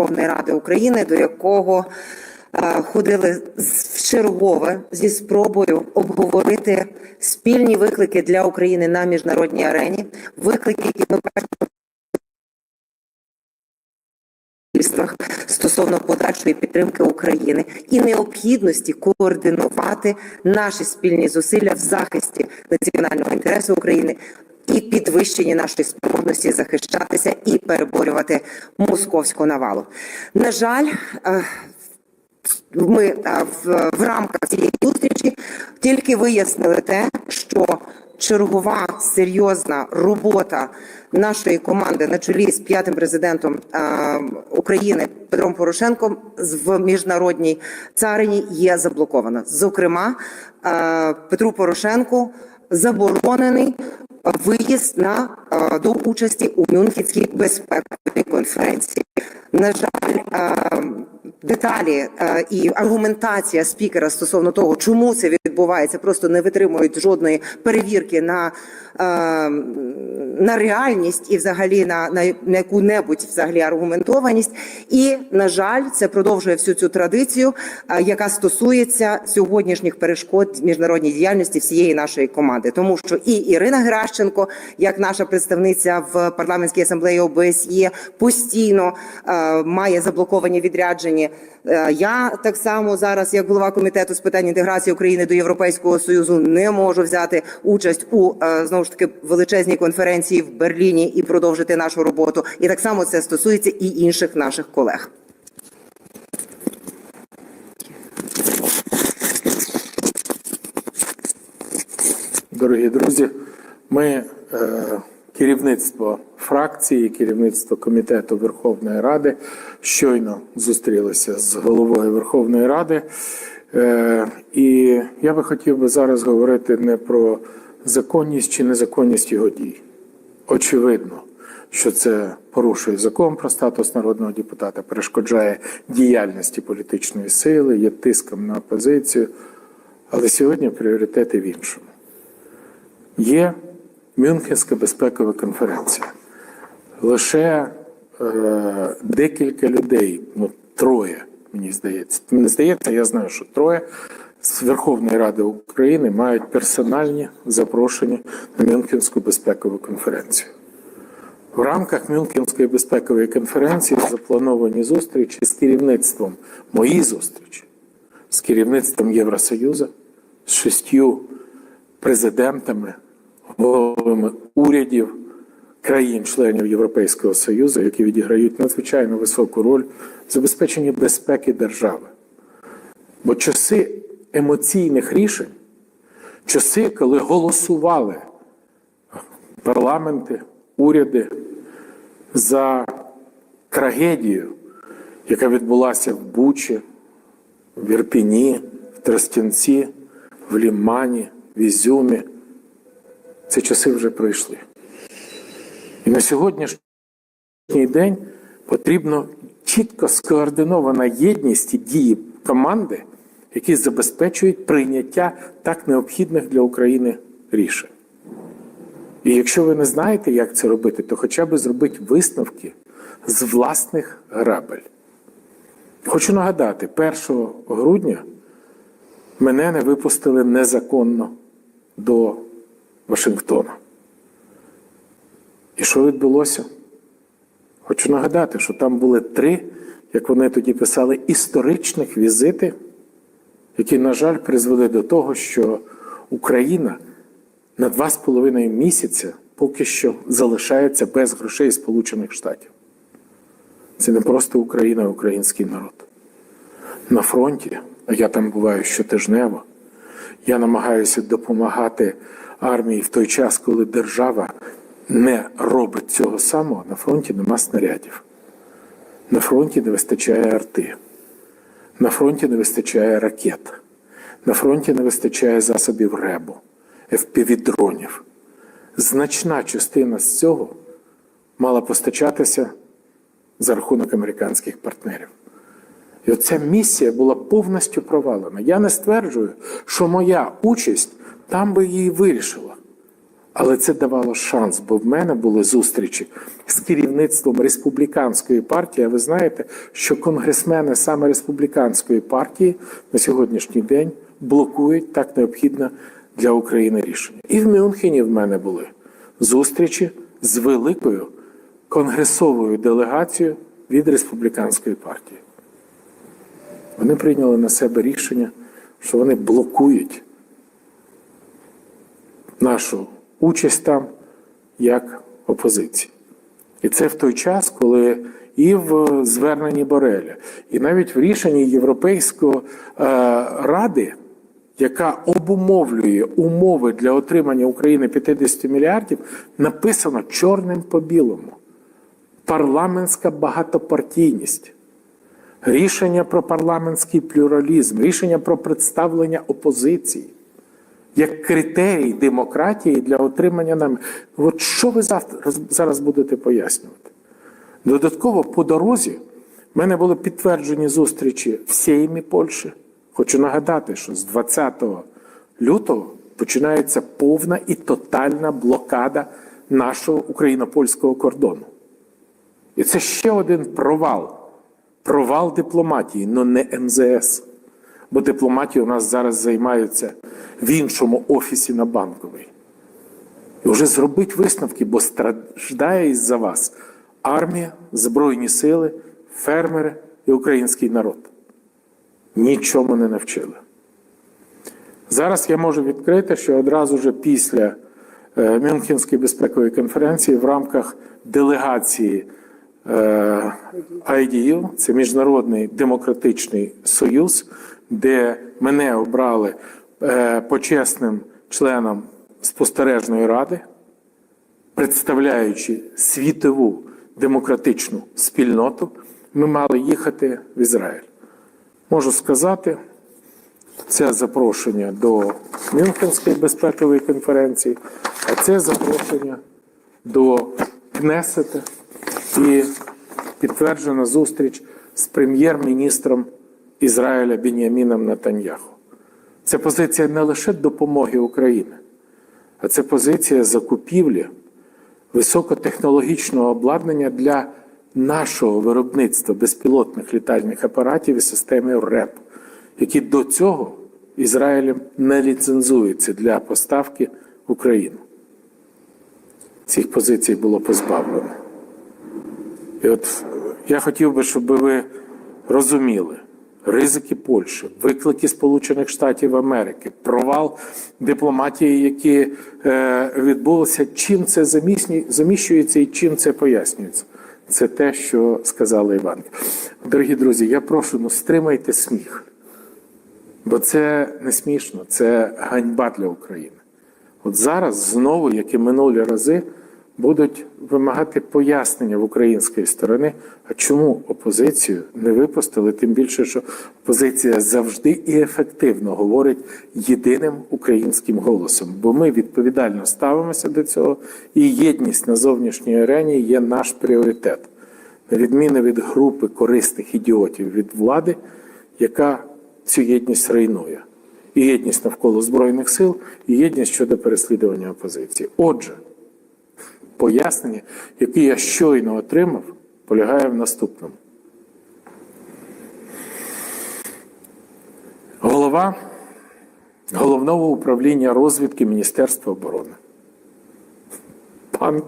Верховної Ради України, до якого е, ходили з- чергове зі спробою обговорити спільні виклики для України на міжнародній арені, виклики, які ми бачимо стосовно подальшої підтримки України і необхідності координувати наші спільні зусилля в захисті національного інтересу України і підвищенні нашої спроможності захищатися і переборювати московську навалу. На жаль, е, ми е, в, рамках цієї зустрічі тільки вияснили те, що чергова серйозна робота нашої команди на чолі з п'ятим президентом е, України Петром Порошенком в міжнародній царині є заблокована. Зокрема, Петру Порошенку заборонений виїзд на е, до участі у Мюнхенській безпековій конференції. На жаль, е, деталі е, і аргументація спікера стосовно того, чому це відбувається, просто не витримують жодної перевірки на, е, на реальність і взагалі на, на, яку-небудь взагалі аргументованість. І на жаль, це продовжує всю цю традицію, е, яка стосується сьогоднішніх перешкод міжнародній діяльності всієї нашої команди, тому що і Ірина Геращенко, як наша представниця в парламентській асамблеї ОБСЄ, постійно е, має заблоковані відрядження. Е, Я так само зараз, як голова комітету з питань інтеграції України до Європейського союзу, не можу взяти участь у е, знову ж таки величезній конференції в Берліні і продовжити нашу роботу. І так само це стосується і інших наших колег. Дорогі друзі, ми, е, керівництво фракції, керівництво комітету Верховної Ради, щойно зустрілися з головою Верховної Ради. Е, і я би хотів би зараз говорити не про законність чи незаконність його дій. Очевидно, що це порушує закон про статус народного депутата, перешкоджає діяльності політичної сили, є тиском на опозицію. Але сьогодні пріоритети в іншому. Є Мюнхенська безпекова конференція. Лише е, декілька людей, ну троє, мені здається. Мені здається, я знаю, що троє з Верховної Ради України мають персональні запрошення на Мюнхенську безпекову конференцію. В рамках Мюнхенської безпекової конференції заплановані зустрічі з керівництвом, мої зустрічі з керівництвом Євросоюзу, з шістю президентами, головами урядів країн-членів Європейського Союзу, які відіграють надзвичайно високу роль в забезпеченні безпеки держави. Бо часи емоційних рішень, часи, коли голосували парламенти, уряди за трагедію, яка відбулася в Бучі, в Ірпіні, в Тростянці, в Лімані, в Ізюмі. Ці часи вже пройшли. І на сьогоднішній день потрібно чітко скоординована єдність і дії команди, які забезпечують прийняття так необхідних для України рішень. І якщо ви не знаєте, як це робити, то хоча б зробіть висновки з власних грабель. Хочу нагадати, 1 грудня мене не випустили незаконно до Вашингтона. І що відбулося? Хочу нагадати, що там були три, як вони тоді писали, історичних візити, які, на жаль, призвели до того, що Україна на два з половиною місяця поки що залишається без грошей Сполучених Штатів. Це не просто Україна, а український народ. На фронті, а я там буваю щотижнево, я намагаюся допомагати армії в той час, коли держава не робить цього самого, на фронті нема снарядів. На фронті не вистачає арти. На фронті не вистачає ракет. На фронті не вистачає засобів РЕБу, FPV-дронів. Значна частина з цього мала постачатися за рахунок американських партнерів. І оця місія була повністю провалена. Я не стверджую, що моя участь там би її вирішила. Але це давало шанс, бо в мене були зустрічі з керівництвом республіканської партії. А ви знаєте, що конгресмени саме республіканської партії на сьогоднішній день блокують так необхідне для України рішення. І в Мюнхені в мене були зустрічі з великою конгресовою делегацією від республіканської партії. Вони прийняли на себе рішення, що вони блокують нашу участь там як опозиції. І це в той час, коли і в зверненні Бореля, і навіть в рішенні Європейської е, ради, яка обумовлює умови для отримання України 50 мільярдів, написано чорним по білому. Парламентська багатопартійність, рішення про парламентський плюралізм, рішення про представлення опозиції як критерій демократії для отримання нам. От що ви завтра зараз будете пояснювати? Додатково по дорозі в мене були підтверджені зустрічі в Сеймі Польщі. Хочу нагадати, що з 20 лютого починається повна і тотальна блокада нашого україно-польського кордону. І це ще один провал. Провал дипломатії, але не МЗС. Бо дипломатією у нас зараз займаються в іншому офісі на банковій. І вже зробіть висновки, бо страждає із-за вас армія, Збройні сили, фермери і український народ. Нічому не навчили. Зараз я можу відкрити, що одразу вже після е, Мюнхенської безпекової конференції в рамках делегації е, IDU, це Міжнародний демократичний союз, де мене обрали е, почесним членом спостережної ради, представляючи світову демократичну спільноту, ми мали їхати в Ізраїль. Можу сказати, це запрошення до Мюнхенської безпекової конференції, а це запрошення до Кнесета і підтверджена зустріч з прем'єр-міністром Ізраїля Беняміном Натаньяху. Це позиція не лише допомоги Україні, а це позиція закупівлі високотехнологічного обладнання для нашого виробництва безпілотних літальних апаратів і системи РЕП, які до цього Ізраїлем не ліцензуються для поставки в Україну. Цих позицій було позбавлено. І от я хотів би, щоб ви розуміли ризики Польщі, виклики Сполучених Штатів Америки, провал дипломатії, які е, відбулися, чим це заміщується і чим це пояснюється. Це те, що сказала Іванка. Дорогі друзі, я прошу, ну стримайте сміх. Бо це не смішно, це ганьба для України. От зараз знову, як і минулі рази, будуть вимагати пояснення в української сторони, а чому опозицію не випустили, тим більше, що опозиція завжди і ефективно говорить єдиним українським голосом. Бо ми відповідально ставимося до цього, і єдність на зовнішній арені є наш пріоритет, на відміну від групи корисних ідіотів від влади, яка цю єдність руйнує. І єдність навколо Збройних сил, і єдність щодо переслідування опозиції. Отже, пояснення, яке я щойно отримав, полягає в наступному. Голова головного управління розвідки Міністерства оборони пан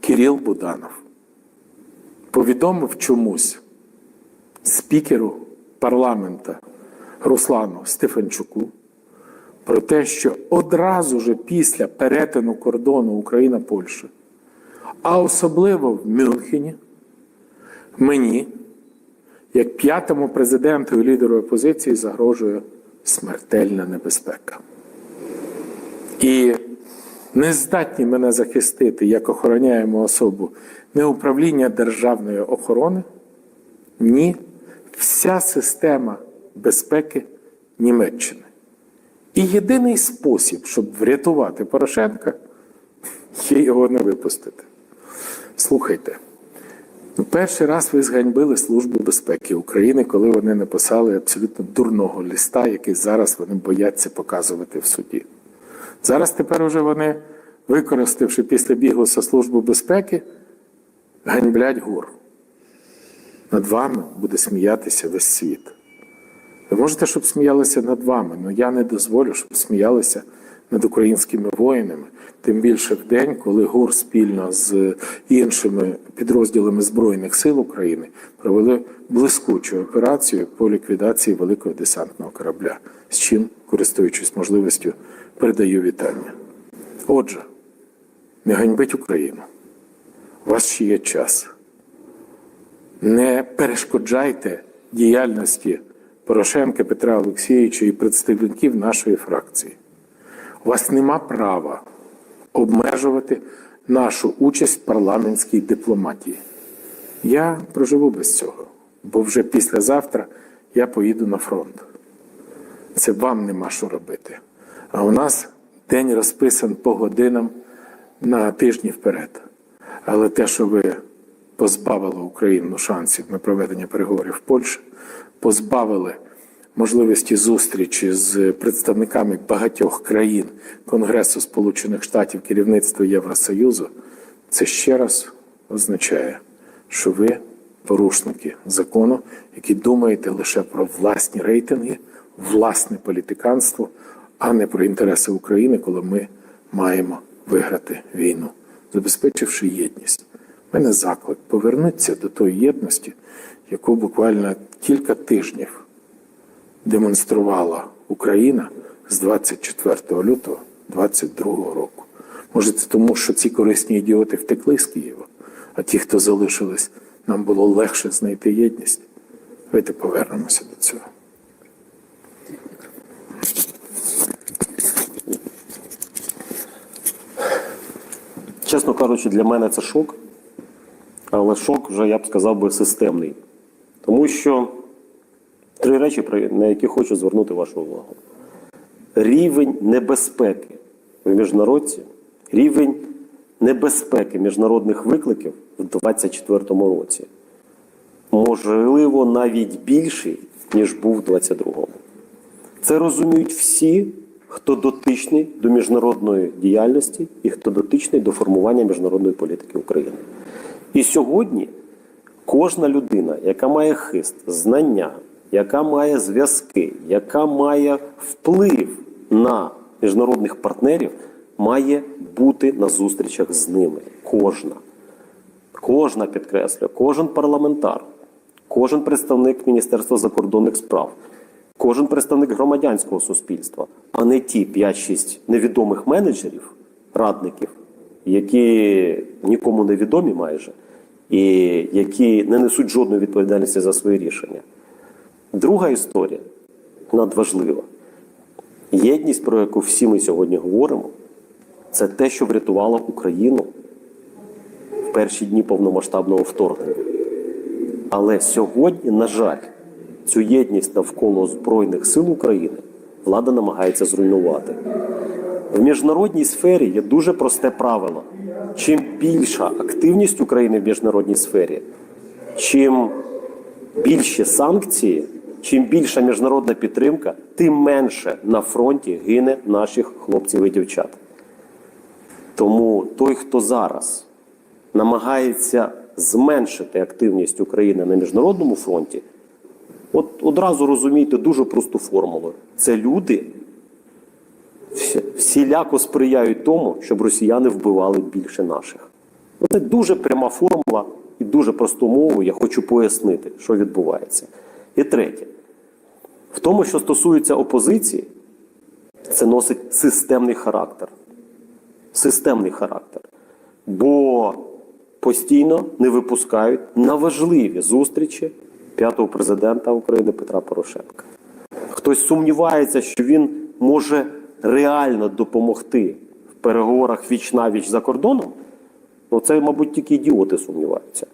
Кирил Буданов повідомив чомусь спікеру парламента Руслану Стефанчуку про те, що одразу ж після перетину кордону Україна-Польща, а особливо в Мюнхені, мені, як п'ятому президенту і лідеру опозиції, загрожує смертельна небезпека. І не здатні мене захистити, як охороняємо особу, не управління державної охорони, ні вся система безпеки Німеччини. І єдиний спосіб, щоб врятувати Порошенка, є його не випустити. Слухайте, перший раз ви зганьбили Службу безпеки України, коли вони написали абсолютно дурного ліста, який зараз вони бояться показувати в суді. Зараз тепер вже вони використавши після біглоса Службу безпеки, ганьблять ГУР. Над вами буде сміятися весь світ. Ви можете, щоб сміялися над вами, але я не дозволю, щоб сміялися над українськими воїнами, тим більше в день, коли ГУР спільно з іншими підрозділами Збройних сил України провели блискучу операцію по ліквідації великого десантного корабля, з чим, користуючись можливістю, передаю вітання. Отже, не ганьбить Україну. У вас ще є час. Не перешкоджайте діяльності Порошенка Петра Олексійовича і представників нашої фракції. У вас нема права обмежувати нашу участь в парламентській дипломатії. Я проживу без цього, бо вже післязавтра я поїду на фронт. Це вам нема що робити. А у нас день розписан по годинам на тижні вперед. Але те, що ви позбавили Україну шансів на проведення переговорів в Польщі, позбавили можливості зустрічі з представниками багатьох країн Конгресу Сполучених Штатів керівництва Євросоюзу, це ще раз означає, що ви порушники закону, які думаєте лише про власні рейтинги, власне політиканство, а не про інтереси України, коли ми маємо виграти війну, забезпечивши єдність. У мене заклик повернутися до тої єдності, яку буквально кілька тижнів демонструвала Україна з 24 лютого 22 року. Може, це тому, що ці корисні ідіоти втекли з Києва, а ті, хто залишились, нам було легше знайти єдність. Давайте повернемося до цього. Чесно кажучи, для мене це шок, але шок вже я б сказав би системний. Тому що три речі, на які хочу звернути вашу увагу: рівень небезпеки в міжнародці, рівень небезпеки міжнародних викликів в 2024 році. Можливо, навіть більший, ніж був у 2022. Це розуміють всі, хто дотичний до міжнародної діяльності і хто дотичний до формування міжнародної політики України. І сьогодні кожна людина, яка має хист, знання, яка має зв'язки, яка має вплив на міжнародних партнерів, має бути на зустрічах з ними. Кожна. Кожна підкреслює, кожен парламентар, кожен представник Міністерства закордонних справ, кожен представник громадянського суспільства, а не ті 5-6 невідомих менеджерів, радників, які нікому не відомі майже, і які не несуть жодної відповідальності за свої рішення. Друга історія надважлива. Єдність, про яку всі ми сьогодні говоримо, це те, що врятувало Україну в перші дні повномасштабного вторгнення. Але сьогодні, на жаль, цю єдність навколо Збройних сил України влада намагається зруйнувати. В міжнародній сфері є дуже просте правило: чим більша активність України в міжнародній сфері, чим більші санкції, чим більша міжнародна підтримка, тим менше на фронті гине наших хлопців і дівчат. Тому той, хто зараз намагається зменшити активність України на міжнародному фронті, от одразу розумійте дуже просту формулу: це люди всіляко сприяють тому, щоб росіяни вбивали більше наших. Це дуже пряма формула і дуже просту мову я хочу пояснити, що відбувається. І третє, в тому, що стосується опозиції, це носить системний характер системний характер, бо постійно не випускають на важливі зустрічі п'ятого президента України Петра Порошенка. Хтось сумнівається, що він може реально допомогти в переговорах віч на віч за кордоном. Ну це, мабуть, тільки ідіоти сумніваються.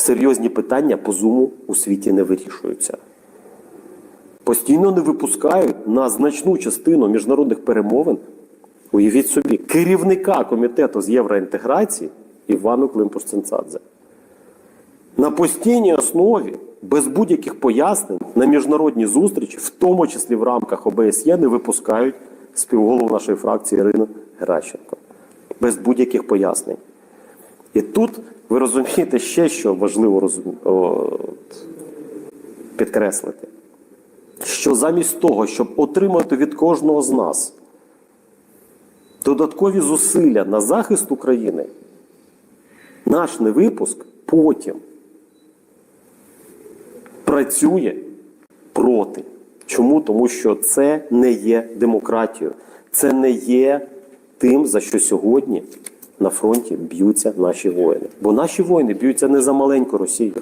Серйозні питання по зуму у світі не вирішуються. Постійно не випускають на значну частину міжнародних перемовин. Уявіть собі, керівника комітету з євроінтеграції Івану Климпуш-Цинцадзе. На постійній основі, без будь-яких пояснень, на міжнародні зустрічі, в тому числі в рамках ОБСЄ, не випускають співголову нашої фракції Ірину Геращенко. Без будь-яких пояснень. І тут ви розумієте ще, що важливо розум... о, підкреслити, що замість того, щоб отримати від кожного з нас додаткові зусилля на захист України, наш невипуск потім працює проти. Чому? Тому що це не є демократією, це не є тим, за що сьогодні на фронті б'ються наші воїни. Бо наші воїни б'ються не за маленьку Росію,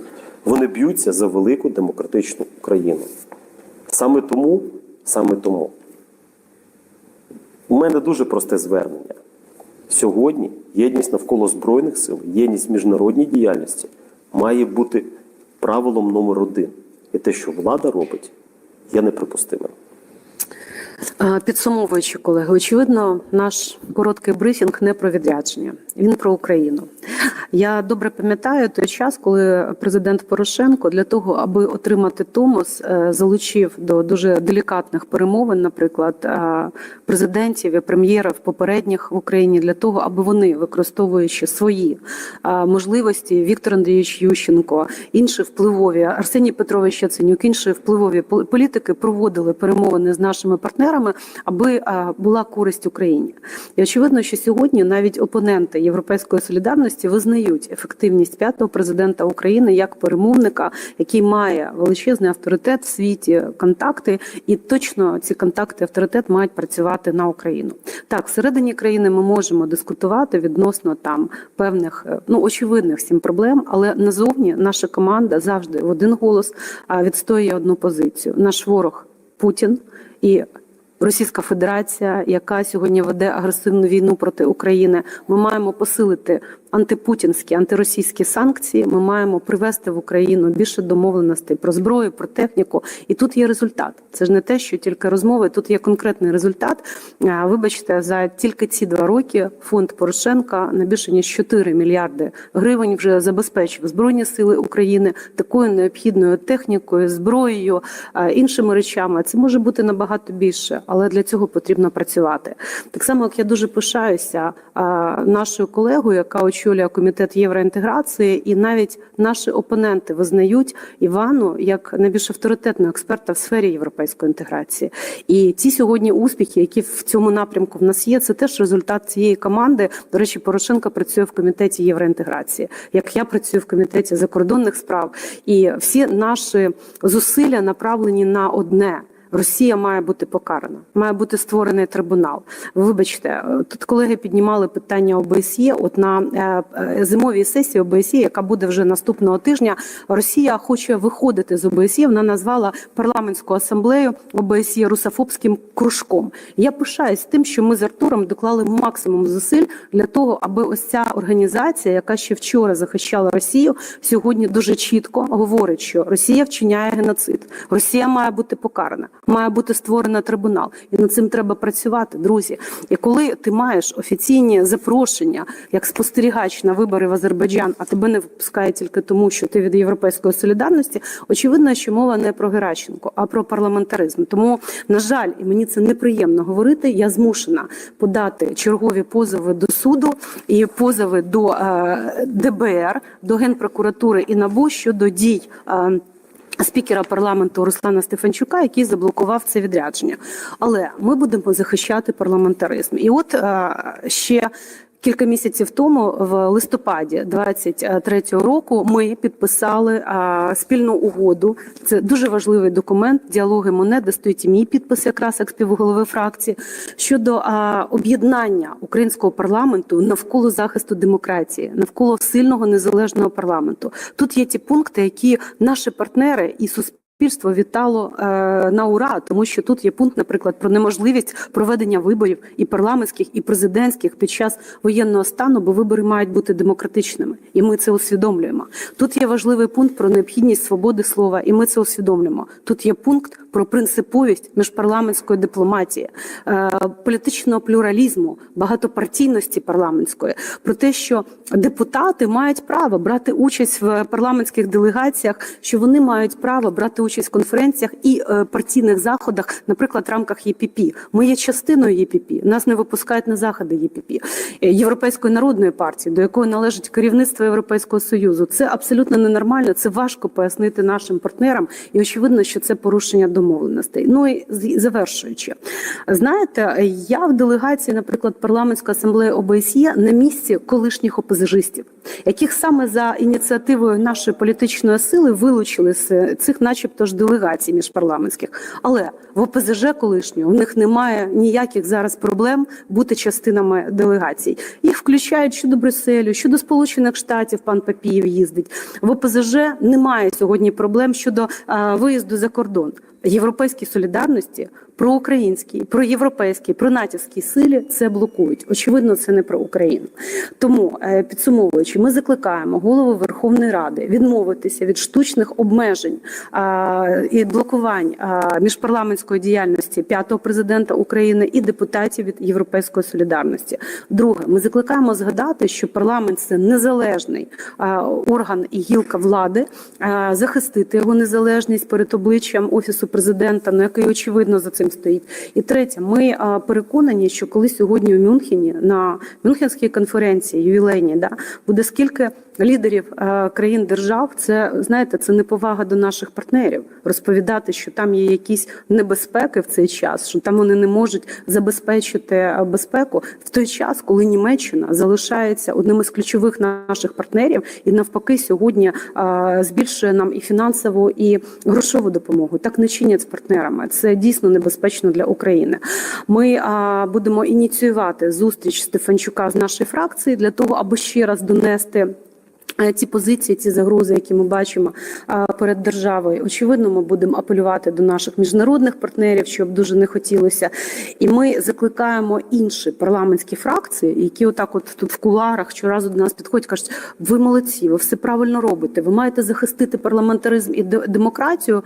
вони б'ються за велику демократичну Україну. Саме тому, саме тому, у мене дуже просте звернення. Сьогодні єдність навколо Збройних сил, єдність міжнародній діяльності має бути правилом номер один. І те, що влада робить, є неприпустимим. Підсумовуючи, колеги, очевидно, наш короткий брифінг не про відрядження, він про Україну. Я добре пам'ятаю той час, коли президент Порошенко для того, аби отримати Томос, е, залучив до дуже делікатних перемовин, наприклад, е, президентів і прем'єрів попередніх в Україні для того, аби вони, використовуючи свої е, можливості, Віктор Андрійович Ющенко, інші впливові Арсеній Петрович Яценюк, інші впливові політики проводили перемовини з нашими партнерами, аби була користь Україні. І очевидно, що сьогодні навіть опоненти Європейської солідарності визнають ефективність п'ятого президента України як перемовника, який має величезний авторитет в світі, контакти, і точно ці контакти, авторитет мають працювати на Україну. Так, всередині країни ми можемо дискутувати відносно там певних е, ну очевидних всім проблем, але назовні наша команда завжди в один голос відстоює одну позицію: наш ворог Путін і. Російська Федерація, яка сьогодні веде агресивну війну проти України, ми маємо посилити антипутінські, антиросійські санкції. Ми маємо привести в Україну більше домовленостей про зброю, про техніку. І тут є результат. Це ж не те, що тільки розмови. Тут є конкретний результат. Вибачте, за тільки ці два роки фонд Порошенка на більше ніж 4 мільярди гривень вже забезпечив збройні сили України такою необхідною технікою, зброєю, іншими речами. Це може бути набагато більше, але для цього потрібно працювати. Так само, як я дуже пишаюся нашою колегою, яка очолює комітет євроінтеграції, і навіть наші опоненти визнають Івану як найбільш авторитетного експерта в сфері європейської інтеграції. І ті сьогодні успіхи, які в цьому напрямку в нас є, це теж результат цієї команди. До речі, Порошенко працює в комітеті євроінтеграції, як я працюю в комітеті закордонних справ, і всі наші зусилля направлені на одне. Росія має бути покарана, має бути створений трибунал. Вибачте, е, тут колеги піднімали питання ОБСЄ. От на е, е, зимовій сесії ОБСЄ, яка буде вже наступного тижня, Росія хоче виходити з ОБСЄ. Вона назвала парламентську асамблею ОБСЄ русофобським кружком. Я пишаюсь тим, що ми з Артуром доклали максимум зусиль для того, аби ось ця організація, яка ще вчора захищала Росію, сьогодні дуже чітко говорить, що Росія вчиняє геноцид, Росія має бути покарана, має бути створена трибунал, і над цим треба працювати, друзі. І коли ти маєш офіційні запрошення як спостерігач на вибори в Азербайджан, а тебе не випускають тільки тому, що ти від європейської солідарності, очевидно, що мова не про Геращенко, а про парламентаризм. Тому, на жаль, і мені це неприємно говорити. Я змушена подати чергові позови до суду і позови до е, ДБР, до генпрокуратури і НАБУ щодо дій. Е, Спікера парламенту Руслана Стефанчука, який заблокував це відрядження, але ми будемо захищати парламентаризм. І от е, ще кілька місяців тому, в листопаді 23-го року, ми підписали е, спільну угоду. Це дуже важливий документ. Діалоги Моне, де стоїть і мій підпис, якраз як співголови фракції щодо об'єднання українського парламенту навколо захисту демократії, навколо сильного незалежного парламенту. Тут є ті пункти, які наші партнери і суспільство. Суспільство вітало е, на ура, тому що тут є пункт, наприклад, про неможливість проведення виборів і парламентських, і президентських під час воєнного стану, бо вибори мають бути демократичними, і ми це усвідомлюємо. Тут є важливий пункт про необхідність свободи слова, і ми це усвідомлюємо. Тут є пункт про принциповість міжпарламентської дипломатії, е, політичного плюралізму, багатопартійності парламентської, про те, що депутати мають право брати участь в парламентських делегаціях, що вони мають право брати участь в конференціях і е, партійних заходах, наприклад, в рамках ЄПП. Ми є частиною ЄПП. Нас не випускають на заходи ЄПП. Е, Європейської народної партії, до якої належить керівництво Європейського союзу. Це абсолютно ненормально. Це важко пояснити нашим партнерам, і очевидно, що це порушення домовленостей. Ну і завершуючи, знаєте, я в делегації, наприклад, парламентської асамблеї ОБСЄ на місці колишніх опозижистів, яких саме за ініціативою нашої політичної сили вилучили з цих, начебто ж, делегацій міжпарламентських. Але в ОПЗЖ колишнього в них немає ніяких зараз проблем бути частинами делегацій. Їх включають щодо Брюсселю, щодо Сполучених Штатів. Пан Папієв їздить в ОПЗЖ. Немає сьогодні проблем щодо а, виїзду за кордон. Європейській солідарності, проукраїнській, проєвропейській, пронатівській силі це блокують. Очевидно, це не про Україну. Тому е, підсумовуючи, ми закликаємо голову Верховної Ради відмовитися від штучних обмежень а, і блокувань а, міжпарламентської діяльності п'ятого президента України і депутатів від Європейської солідарності. Друге, ми закликаємо згадати, що парламент це незалежний а, орган і гілка влади, а, захистити його незалежність перед обличчям офісу президента, ну який очевидно за цим стоїть. І третє, ми переконані, що коли сьогодні у Мюнхені на Мюнхенській конференції ювілейній, да буде скільки лідерів країн держав, це знаєте, це неповага до наших партнерів. Розповідати, що там є якісь небезпеки в цей час, що там вони не можуть забезпечити безпеку в той час, коли Німеччина залишається одним із ключових наших партнерів, і навпаки, сьогодні збільшує нам і фінансову, і грошову допомогу. Так не чинять з партнерами. Це дійсно небезпечно для України. Ми а, будемо ініціювати зустріч Стефанчука з нашої фракції для того, аби ще раз донести. Е, Ці позиції, ці загрози, які ми бачимо перед державою, очевидно, ми будемо апелювати до наших міжнародних партнерів, щоб дуже не хотілося. І ми закликаємо інші парламентські фракції, які отак, от тут в куларах щоразу до нас підходять, кажуть: ви молодці, ви все правильно робите. Ви маєте захистити парламентаризм і демократію.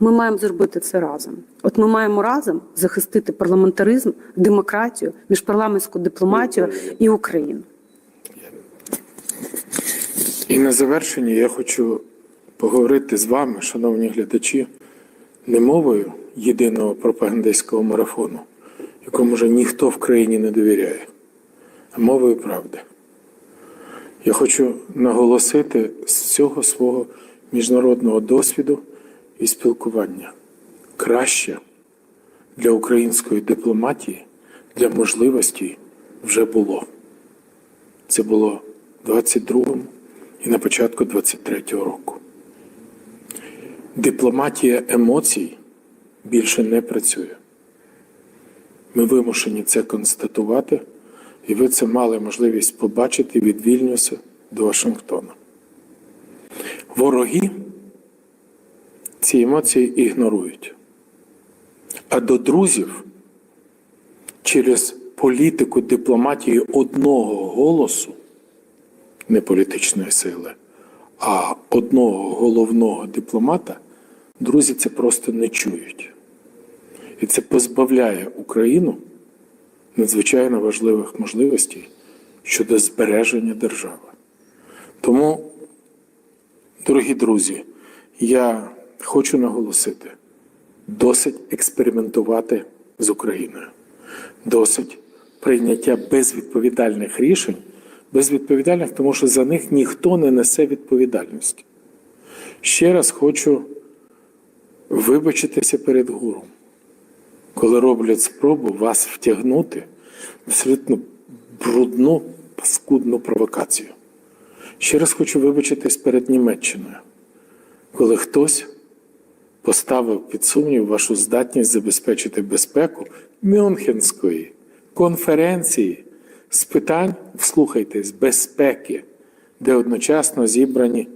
Ми маємо зробити це разом. От ми маємо разом захистити парламентаризм, демократію, міжпарламентську дипломатію і Україну. І на завершення я хочу поговорити з вами, шановні глядачі, не мовою єдиного пропагандистського марафону, якому вже ніхто в країні не довіряє, а мовою правди. Я хочу наголосити з всього свого міжнародного досвіду і спілкування. Краще для української дипломатії, для можливостей вже було. Це було в 22-му і на початку 23-го року. Дипломатія емоцій більше не працює. Ми вимушені це констатувати, і ви це мали можливість побачити від Вільнюса до Вашингтона. Вороги ці емоції ігнорують. А до друзів через політику дипломатії одного голосу не політичної сили, а одного головного дипломата, друзі це просто не чують. І це позбавляє Україну надзвичайно важливих можливостей щодо збереження держави. Тому, дорогі друзі, я хочу наголосити: досить експериментувати з Україною, досить прийняття безвідповідальних рішень безвідповідальних, тому що за них ніхто не несе відповідальності. Ще раз хочу вибачитися перед гуром, коли роблять спробу вас втягнути в абсолютно брудну, паскудну провокацію. Ще раз хочу вибачитись перед Німеччиною, коли хтось поставив під сумнів вашу здатність забезпечити безпеку Мюнхенської конференції з питань, вслухайтесь, безпеки, де одночасно зібрані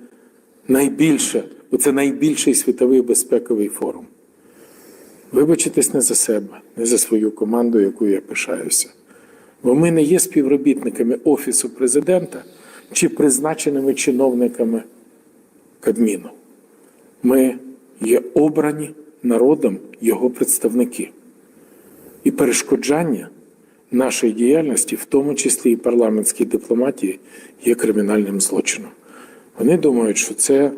найбільше, бо це найбільший світовий безпековий форум. Вибачитесь не за себе, не за свою команду, якою я пишаюся. Бо ми не є співробітниками Офісу президента чи призначеними чиновниками Кабміну. Ми є обрані народом його представники. І перешкоджання нашої діяльності, в тому числі і парламентській дипломатії, є кримінальним злочином. Вони думають, що це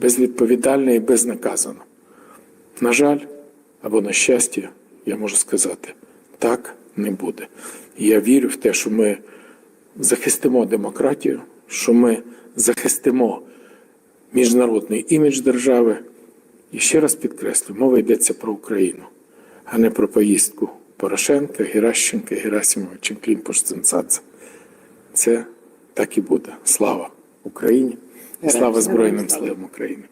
безвідповідально і безнаказано. На жаль, або на щастя, я можу сказати, так не буде. Я вірю в те, що ми захистимо демократію, що ми захистимо міжнародний імідж держави. І ще раз підкреслю, мова йдеться про Україну, а не про поїздку Порошенка, Геращенка, Герасимова чи Клімпуш-Цинцадзе. Це так і буде. Слава Україні! І слава Збройним силам України!